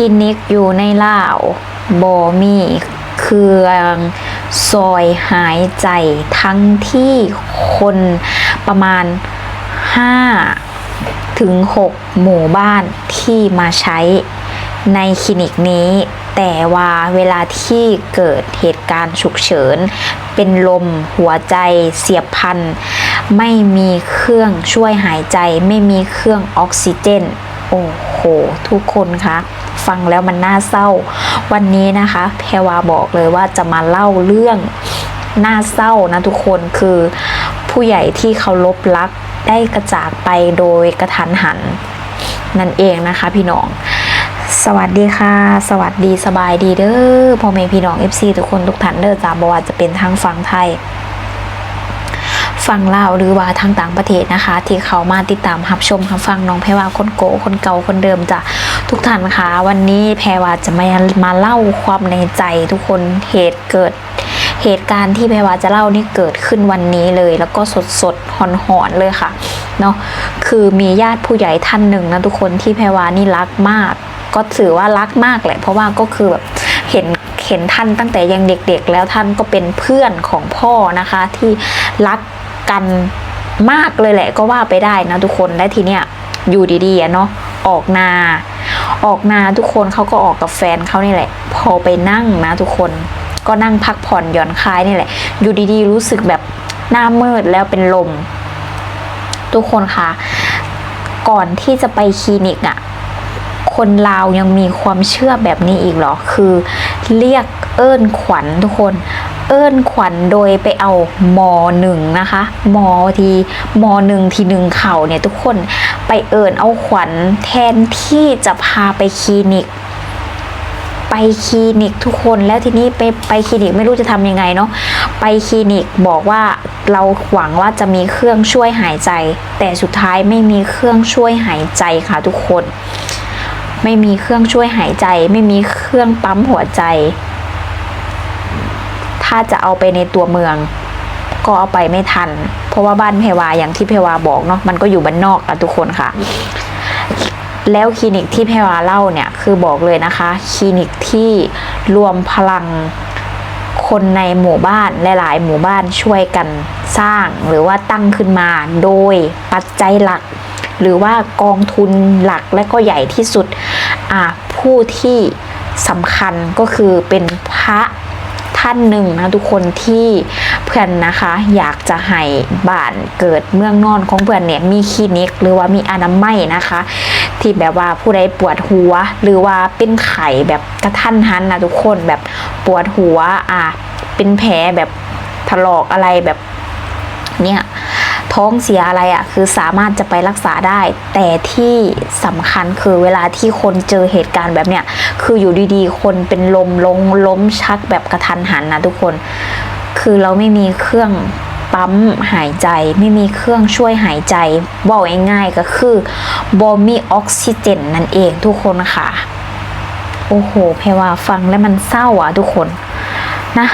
ลินิกอยู่ในลาวบ่มีเครื่องซอยหายใจทั้งที่คนประมาณ 5 ถึง 6 หมู่บ้านที่มาใช้ในคลินิกนี้ แต่ว่าเวลาที่เกิดเหตุการณ์ฉุกเฉิน เป็นลมหัวใจเสียบพัน ไม่มีเครื่องช่วยหายใจ ไม่มีเครื่องออกซิเจน โอ้โห ทุกคนคะฟังแล้วมันน่าเศร้า วันนี้นะคะ แพรวาบอกเลยว่าจะมาเล่าเรื่องน่าเศร้านะทุกคนคือผู้ใหญ่ที่เคารพรักได้กระจากไปโดยกระทันหัน นั่นเองนะคะพี่น้อง สวัสดีค่ะ สวัสดีสบายดีเด้อพ่อแม่พี่น้อง FC ทุกคนทุกท่านเด้อจ้าบว่าจะเป็นทางฝั่งไทย ฝั่งลาวหรือว่าทางต่างประเทศนะคะ ที่เขามาติดตามรับชมรับฟังน้องแพรวาคนโกคนเก่าคนเดิมจ้ะทุกท่านคะ วันนี้แพรวาจะมามาเล่าความในใจทุกคนเหตุเกิดเหตุการณ์ที่แพรวาจะเล่านี่เกิดขึ้นวันนี้เลย แล้วก็สดสดหอนหอนเลยค่ะเนาะคือมีญาติผู้ใหญ่ท่านหนึ่งนะทุกคนที่แพรวานี่รักมาก ก็ถือว่ารักมากแหละ เพราะว่าก็คือแบบเห็นเห็นท่านตั้งแต่ยังเด็กๆ แล้วท่านก็เป็นเพื่อนของพ่อนะคะที่รัก กันมากเลยแหละก็ว่าไปได้นะทุกคนและทีเนี้ยอยู่ดีๆเนาะออกนา ออกนาทุกคนเขาก็ออกกับแฟนเขานี่แหละ พอไปนั่งนะทุกคนก็นั่งพักผ่อนหย่อนคลายนี่แหละ อยู่ดีๆรู้สึกแบบหน้ามืดแล้วเป็นลม ทุกคนคะก่อนที่จะไปคลินิกอะคนลาวยังมีความเชื่อแบบนี้อีกเหรอ คือเรียก เอิ้นขวัญทุกคน เอิ้นขวัญโดยไปเอามหนึ่งนะคะมทีมหนึ่งทีหนึ่งเข่าเนี่ยทุกคนไปเอิ้นเอาขวัญแทนที่จะพาไปคลินิก ไปคลินิกทุกคนแล้วทีนี้ไปไปคลินิกไม่รู้จะทำยังไงเนาะไปคลินิกบอกว่าเราหวังว่าจะมีเครื่องช่วยหายใจ แต่สุดท้ายไม่มีเครื่องช่วยหายใจค่ะทุกคน ไม่มีเครื่องช่วยหายใจ ไม่มีเครื่องปั๊มหัวใจ ถ้าจะเอาไปในตัวเมือง ก็เอาไปไม่ทัน เพราะว่าบ้านเพวาอย่างที่เพวาบอกเนาะมันก็อยู่บ้านนอกอะทุกคนค่ะแล้วคลินิกที่เพวาเล่าเนี่ยคือบอกเลยนะคะ คลินิกที่รวมพลังคนในหมู่บ้านหลาย ๆ หมู่บ้านช่วยกันสร้างหรือว่าตั้งขึ้นมาโดยปัจจัยหลัก หรือว่ากองทุนหลักและก็ใหญ่ที่สุดอะผู้ที่สำคัญก็คือเป็นพระ ท่านหนึ่งนะทุกคนที่เพื่อนนะคะ อยากจะให้บ้านเกิดเมืองนอนของเพื่อนเนี่ยมีคลินิก หรือว่ามีอนามัยนะคะ ที่แบบว่าผู้ใดปวดหัว หรือว่าเป็นไข่แบบกระทันหันนะทุกคนแบบปวดหัวอะเป็นแผลแบบถลอกอะไรแบบเนี่ย ท้องเสียอะไรอะ่ะคือสามารถจะไปรักษาได้ แต่ที่สำคัญคือเวลาที่คนเจอเหตุการณ์แบบเนี้ยคืออยู่ดีๆ คนเป็นลมลงล้มชักแบบกระทันหันนะทุกคน คือเราไม่มีเครื่องปั๊มหายใจไม่มีเครื่องช่วยหายใจบอกง่ายๆก็คือบอมีออกซิเจนนั่นเองทุกคนค่ะ โอ้โหเพว่าฟังแล้วมันเศร้าอะทุกคนนะ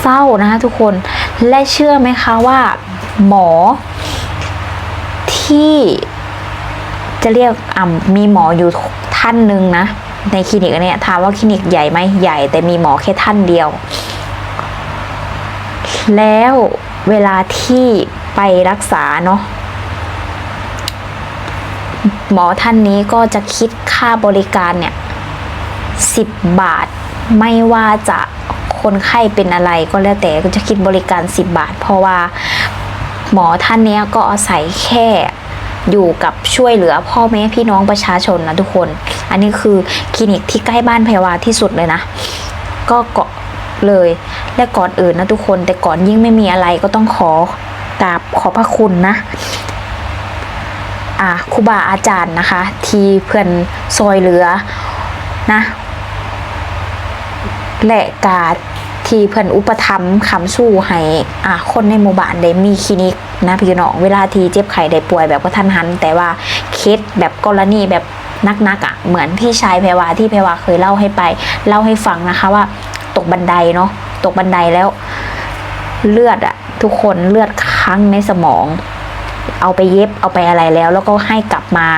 เศร้านะทุกคนและเชื่อไหมคะว่า หมอ ที่จะเรียกอ่ำมีหมออยู่ท่านหนึ่งนะ ในคลินิกนเนี้ยถามว่าคลินิกใหญ่ไหมใหญ่ แต่มีหมอแค่ท่านเดียว แล้วเวลาที่ไปรักษาเนาะหมอท่านนี้ก็จะคิดค่าบริการเนี่ย10บาท ไม่ว่าจะคนไข้เป็นอะไรก็แล้วแต่ก็จะคิดบริการ 10 บาท เพราะว่า หมอท่านเนี้ยก็อาศัยแค่อยู่กับช่วยเหลือพ่อแม่พี่น้องประชาชนนะทุกคน อันนี้คือคลินิกที่ใกล้บ้านแพรวาที่สุดเลยนะ ก็เกาะเลยและก่อนอื่นนะทุกคน แต่ก่อนยิ่งไม่มีอะไรก็ต้องขอกราบขอพระคุณนะอะครูบาอาจารย์นะคะ ที่เพื่อนซอยเหลือนะและกา ที่เพื่อนอุปถัมภ์คำสู้ให้อะคนในหมู่บ้านได้มีคลินิกนะพี่น้องเวลาที่เจ็บไข้ได้ป่วยแบบกระทันหัน แต่ว่าเคสแบบกรณีแบบนักๆอะเหมือนพี่ชายแพรวาที่แพรวาเคยเล่าให้ไป เล่าให้ฟังนะคะว่าตกบันไดเนาะตกบันไดแล้ว เลือดอะทุกคนเลือดค้างในสมอง เอาไปเย็บเอาไปอะไรแล้ว แล้วก็ให้กลับมา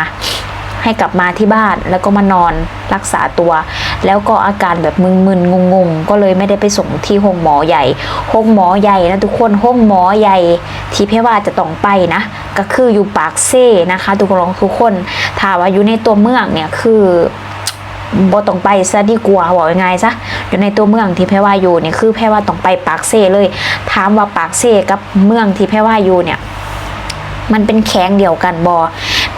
ให้กลับมาที่บ้านแล้วก็มานอนรักษาตัว แล้วก็อาการแบบมึนๆงงๆ ก็เลยไม่ได้ไปส่งที่ห้องหมอใหญ่ห้องหมอใหญ่นะทุกคนห้องหมอใหญ่ ที่เพว่าจะต้องไปนะ ก็คืออยู่ปากเซ่นะคะทุกคนทุกคนถ้าว่าอยู่ในตัวเมืองเนี่ยคือบ่ต้องไปซะดีกว่าบอกยังไงซะอยู่ในตัวเมืองที่แพรว่าอยู่เนี่ยคือแพรว่าต้องไปปากเซ่เลย ถามว่าปากเซ่กับเมืองที่แพรว่าอยู่เนี่ย มันเป็นแข้งเดียวกันบอ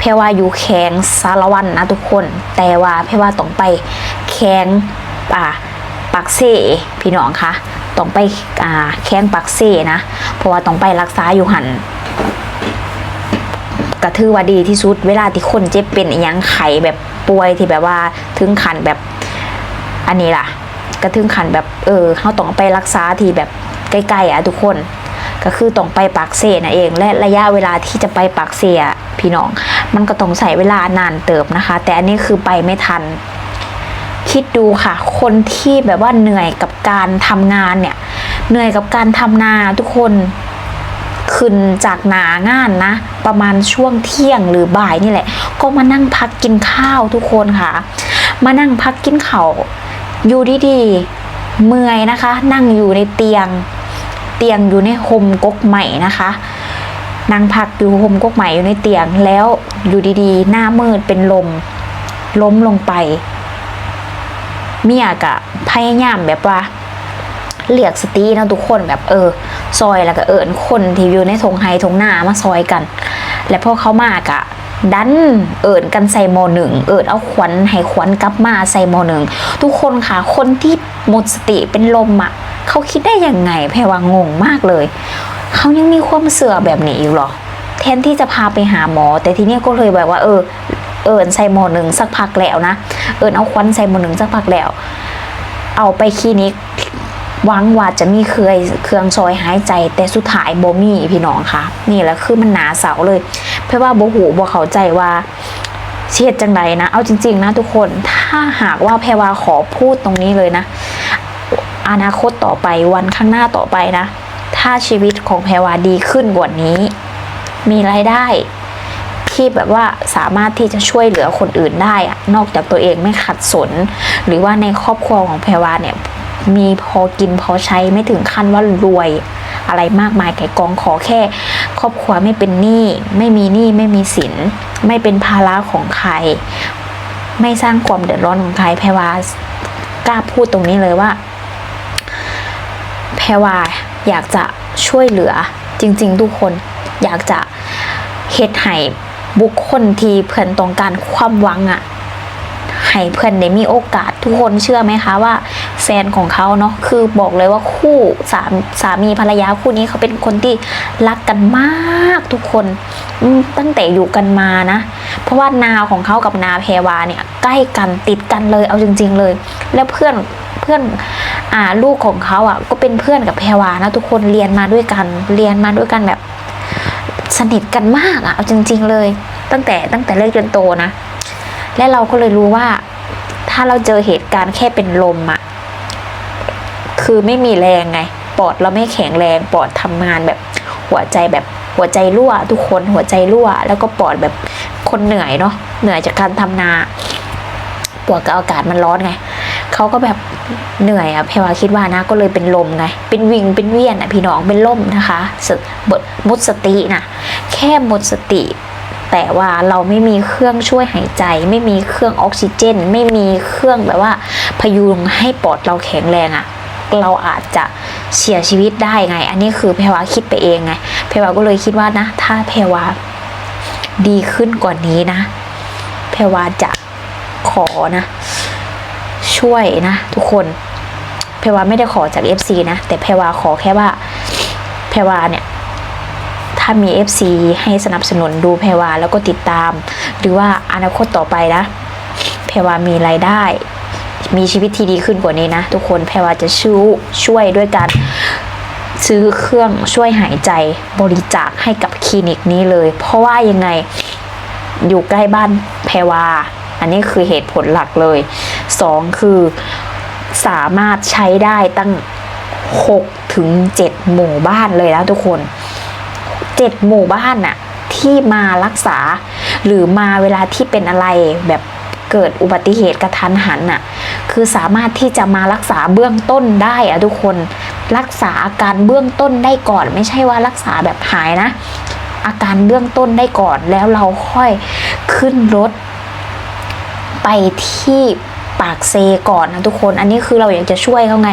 แพว่าอยู่แข้งสารวันนะทุกคน แต่ว่าแพว่าต้องไปแข้งป่าปากเซ่พี่น้องคะต้องไปอ่าแข้งปากเซ่นะ เพราะว่าต้องไปรักษาอยู่หันก็ถือว่าดีที่สุด เวลาที่คนเจ็บเป็นอหยังไข้แบบป่วยที่แบบว่าถึงขันแบบอันนี้ล่ะก็ถึงขันแบบเออเขาต้องไปรักษาที่แบบใกล้ๆอะทุกคน ก็คือต้องไปปากเซ่นะเอง และระยะเวลาที่จะไปปากเซ่อะ พี่น้อง มันก็ต้องใช้เวลานานเติบนะคะ แต่อันนี้คือไปไม่ทัน คิดดูค่ะ คนที่แบบว่าเหนื่อยกับการทำงานเนี่ย เหนื่อยกับการทำนาทุกคนขึ้นจากหนางานนะ ประมาณช่วงเที่ยงหรือบ่ายนี่แหละ ก็มานั่งพักกินข้าวทุกคนค่ะ มานั่งพักกินข้าวอยู่ดีๆเมื่อยนะคะ นั่งอยู่ในเตียง เตียงอยู่ในโฮมกกใหม่นะคะ นั่งพักอยู่โฮมกกใหม่อยู่ในเตียงแล้วอยู่ดีๆ หน้ามืดเป็นลม ล้มลงไป เมียกะพยายามแบบว่าเรียกสตีนะทุกคนแบบเออ ซอยแล้วก็เอิญคนที่อยู่ในทงไฮทงหน้ามาซอยกัน และพอเขามากอะดันเอิญกันใส่โมหนึ่งเอิญเอาขวัญให้ขวัญกลับมาใส่โมหนึ่งทุกคนค่ะคนที่หมดสติเป็นลมอะเขาคิดได้ยังไงแพรว่างงมากเลย เขายังมีความเสื่อแบบนี้อยู่เหรอ แทนที่จะพาไปหาหมอ แต่ทีนี้ก็เลยแบบว่า เออ เอิญใส่โมอหนึ่งสักพักแล้วนะ เอิญเอาขวัญใส่โมอหนึ่งสักพักแล้ว เอาไปคลินิกหวังว่าจะมีเคยเครื่องซอยหายใจ แต่สุดท้ายบ่มีพี่น้องค่ะ นี่แหละคือมันหนาเสาเลย เพราะว่าบ่หูบ่เข้าใจว่าเชียดจังใดนะ เอาจริง ๆ นะทุกคน ถ้าหากว่าแพรวาขอพูดตรงนี้เลยนะ อนาคตต่อไปวันข้างหน้าต่อไปนะ ถ้าชีวิตของแพรวาดีขึ้นกว่านี้ มีรายได้ที่แบบว่าสามารถที่จะช่วยเหลือคนอื่นได้อะนอกจากตัวเองไม่ขัดสน หรือว่าในครอบครัวของแพรวาเนี่ยมีพอกินพอใช้ไม่ถึงขั้นว่ารวยอะไรมากมายไก่กองขอแค่ ครอบครัวไม่เป็นหนี้ไม่มีหนี้ไม่มีสิน ไม่เป็นภาระของใคร ไม่สร้างความเดือดร้อนของใครแพรวากล้าพูดตรงนี้เลยว่า แพรวา อยากจะช่วยเหลือจริง ๆ ทุกคนอยากจะเฮ็ดให้บุคคลที่เพื่อนต้องการความหวังอะให้เพื่อนได้มีโอกาสทุกคนเชื่อไหมคะว่าแฟนของเขาเนาะคือบอกเลยว่าคู่สามสามีภรรยาคู่นี้เขาเป็นคนที่รักกันมากทุกคนตั้งแต่อยู่กันมานะ เพราะว่านาของเขากับนาแพรวาเนี่ยใกล้กันติดกันเลยเอาจริง ๆ เลย แล้วเพื่อน เพื่อนอ่าลูกของเขาอะก็เป็นเพื่อนกับแพรวานะทุกคนเรียนมาด้วยกันเรียนมาด้วยกันแบบสนิทกันมากอะเอาจริง ๆ เลย ตั้งแต่ตั้งแต่เล็กจนโตนะ และเราก็เลยรู้ว่า ถ้าเราเจอเหตุการณ์แค่เป็นลมอะคือไม่มีแรงไง ปอดเราไม่แข็งแรง ปอดทำงานแบบหัวใจแบบหัวใจรั่ว ทุกคนหัวใจรั่ว แล้วก็ปอดแบบคนเหนื่อยเนาะเหนื่อยจากการทำนา ปวดกับอากาศมันร้อนไง เขาก็แบบเหนื่อยอะเพวาคิดว่านะก็เลยเป็นลมไง เป็นวิงเป็นเวียนอะพี่น้องเป็นล่มนะคะสบทหมดสตินะแค่หมดสติ แต่ว่าเราไม่มีเครื่องช่วยหายใจ ไม่มีเครื่องออกซิเจน ไม่มีเครื่องแบบว่า พยุงให้ปอดเราแข็งแรงอะเราอาจจะเสียชีวิตได้ไง อันนี้คือแพวาคิดไปเองไงแพวาก็เลยคิดว่านะ ถ้าแพวาดีขึ้นกว่านี้นะแพวาจะขอนะ ช่วยนะทุกคนแพรวาไม่ได้ขอจาก FC นะ แต่แพรวาขอแค่ว่าแพรวาเนี่ยถ้ามี FC ให้สนับสนุนดูแพรวาแล้วก็ติดตาม หรือว่าอนาคตต่อไปนะแพรวามีรายได้ มีชีวิตที่ดีขึ้นกว่านี้นะ ทุกคนแพรวาจะช่วยช่วยด้วยการซื้อเครื่องช่วยหายใจบริจาคให้กับคลินิกนี้เลย เพราะว่ายังไงอยู่ใกล้บ้านแพรวา อันนี้คือเหตุผลหลักเลยสองคือสามารถใช้ได้ตั้งหกถึงเจ็ดหมู่บ้านเลยนะทุกคนเจ็ดหมู่บ้านน่ะที่มารักษา หรือมาเวลาที่เป็นอะไรแบบเกิดอุบัติเหตุกระทันหันน่ะคือสามารถที่จะมารักษาเบื้องต้นได้อะทุกคนรักษาอาการเบื้องต้นได้ก่อน ไม่ใช่ว่ารักษาแบบหายนะ อาการเบื้องต้นได้ก่อนแล้วเราค่อยขึ้นรถ ไปที่ปากเซก่อนนะทุกคน อันนี้คือเราอยากจะช่วยเขาไง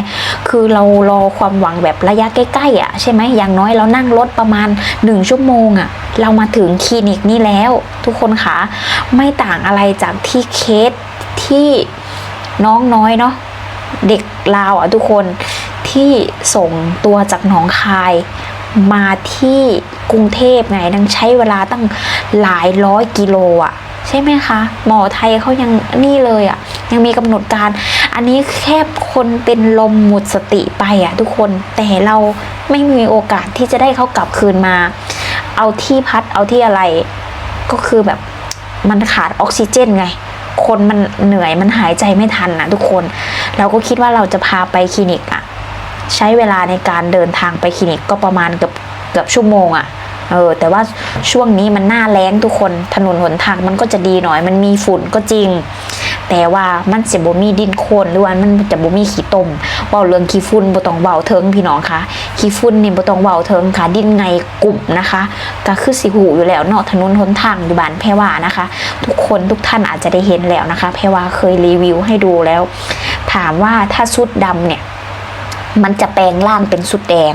คือเรารอความหวังแบบระยะใกล้ๆอะใช่ไหมอย่างน้อยเรานั่งรถประมาณหนึ่งชั่วโมงอะ เรามาถึงคลินิกนี้แล้ว ทุกคนคะไม่ต่างอะไรจากที่เคสที่น้องน้อยเนาะเด็กลาวอะทุกคนที่ส่งตัวจากหนองคายมาที่กรุงเทพไงนังใช้เวลาตั้งหลายร้อยกิโลอะ ใช่ไหมคะ หมอไทยเขายังนี่เลยอะ่ะ ยังมีกำหนดการ อันนี้แค่คนเป็นลมหมดสติไปอะ่ะทุกคนแต่เราไม่มีโอกาสที่จะได้เขากลับคืนมา เอาที่พัดเอาที่อะไร ก็คือแบบมันขาดออกซิเจนไง คนมันเหนื่อยมันหายใจไม่ทันนะทุกคน เราก็คิดว่าเราจะพาไปคลินิกอะใช้เวลาในการเดินทางไปคลินิกก็ประมาณเกือบเกือบชั่วโมงอะ เออแต่ว่าช่วงนี้มันหน้าแล้งทุกคนถนนหนทางมันก็จะดีหน่อย มันมีฝุ่นก็จริง แต่ว่ามันจะบ่มีดินโคลนหรือว่ามันจะบ่มีขี้ตมเบาเรื่องขี้ฝุ่นบ่ต้องเบาเทิงพี่น้องคะขี้ฝุ่นนี่บ่ต้องเบาเทิงค่ะ ดินไงกลุ่มนะคะก็คือสิหูอยู่แล้วเนาะถนนหนทางอยู่บ้านแพรวานะคะ ทุกคนทุกท่านอาจจะได้เห็นแล้วนะคะ แพรวาเคยรีวิวให้ดูแล้ว ถามว่าถ้าชุดดำเนี่ยมันจะแปลงร่างเป็นชุดแดง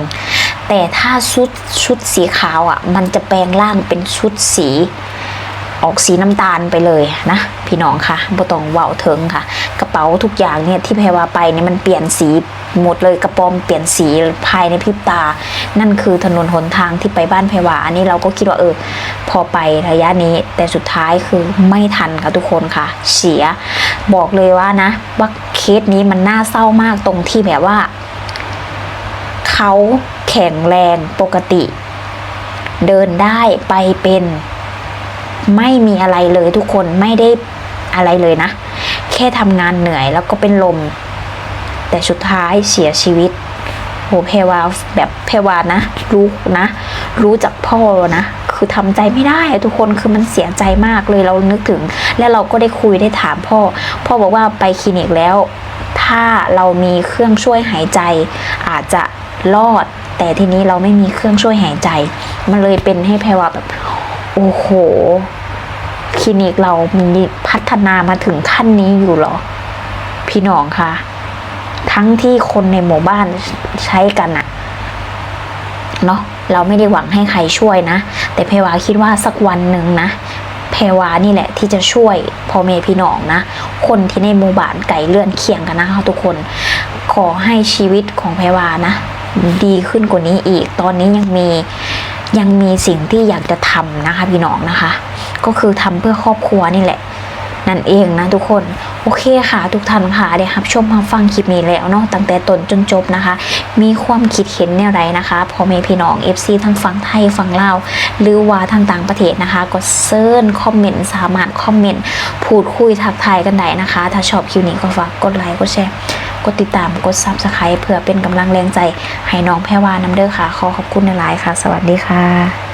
แต่ถ้าชุดชุดสีขาวอะ มันจะแปลงร่างเป็นชุดสีออกสีน้ำตาลไปเลยนะพี่น้องค่ะบ่ต้องเว้าเถิงค่ะ กระเป๋าทุกอย่างเนี่ยที่แพรวาไปเนี่ยมันเปลี่ยนสีหมดเลยกระป๋อมเปลี่ยนสีภายในพริบตา นั่นคือถนนหนทางที่ไปบ้านแพรวาอันนี้เราก็คิดว่าเออ พอไประยะนี้ แต่สุดท้ายคือไม่ทันค่ะทุกคนค่ะ เสีย บอกเลยว่านะว่าเคสนี้มันน่าเศร้ามากตรงที่แบบว่าเขา ข็งแรงปกติ เดินได้ไปเป็น ไม่มีอะไรเลยทุกคนไม่ได้อะไรเลยนะ แค่ทำงานเหนื่อยแล้วก็เป็นลม แต่สุดท้ายเสียชีวิตโหเพวาแบบเพวานะ รู้นะ รู้จากพ่อนะ คือทำใจไม่ได้ทุกคนคือมันเสียใจมากเลยเรานึกถึง และเราก็ได้คุยได้ถามพ่อ พ่อบอกว่าไปคลินิกแล้ว ถ้าเรามีเครื่องช่วยหายใจ อาจจะรอด แต่ทีนี้เราไม่มีเครื่องช่วยหายใจ มันเลยเป็นให้แพรวาแบบ โอ้โห คลินิกเรามีพัฒนามาถึงขั้นนี้อยู่หรอ พี่น้องคะทั้งที่คนในหมู่บ้านใช้กันอะเนาะเราไม่ได้หวังให้ใครช่วยนะ แต่เพวาคิดว่าสักวันหนึ่งนะเพวานี่แหละที่จะช่วยพ่อแม่พี่น้องนะ คนที่ในหมู่บ้านไก่เลื่อนเคียงกันนะคะทุกคน ขอให้ชีวิตของเพวานะ ดีขึ้นกว่านี้อีก ตอนนี้ยังมียังมีสิ่งที่อยากจะทำนะคะพี่น้องนะคะ ก็คือทำเพื่อครอบครัวนี่แหละ นั่นเองนะทุกคนโอเคค่ะ ทุกท่านค่ะได้รับชมมาฟังคลิปนี้แล้วเนาะตั้งแต่ต้นจนจบนะคะ มีความคิดเห็นแนวไรนะคะพ่อแม่พี่น้อง FC ทั้งฝั่งไทยฝั่งลาวหรือว่าทางต่างประเทศนะคะ ก็เซิร์นคอมเมนต์สามารถคอมเมนต์พูดคุยทักทายกันได้นะคะ ถ้าชอบคลิปนี้ก็ฝากกดไลค์กดแชร์ กดติดตามกดซับสไคร b ์เพื่อเป็นกำลังแรงใจ ให้น้องแพรวานำเด้อค่ะ ขอขอบคุณในไลน์ค่ะ สวัสดีค่ะ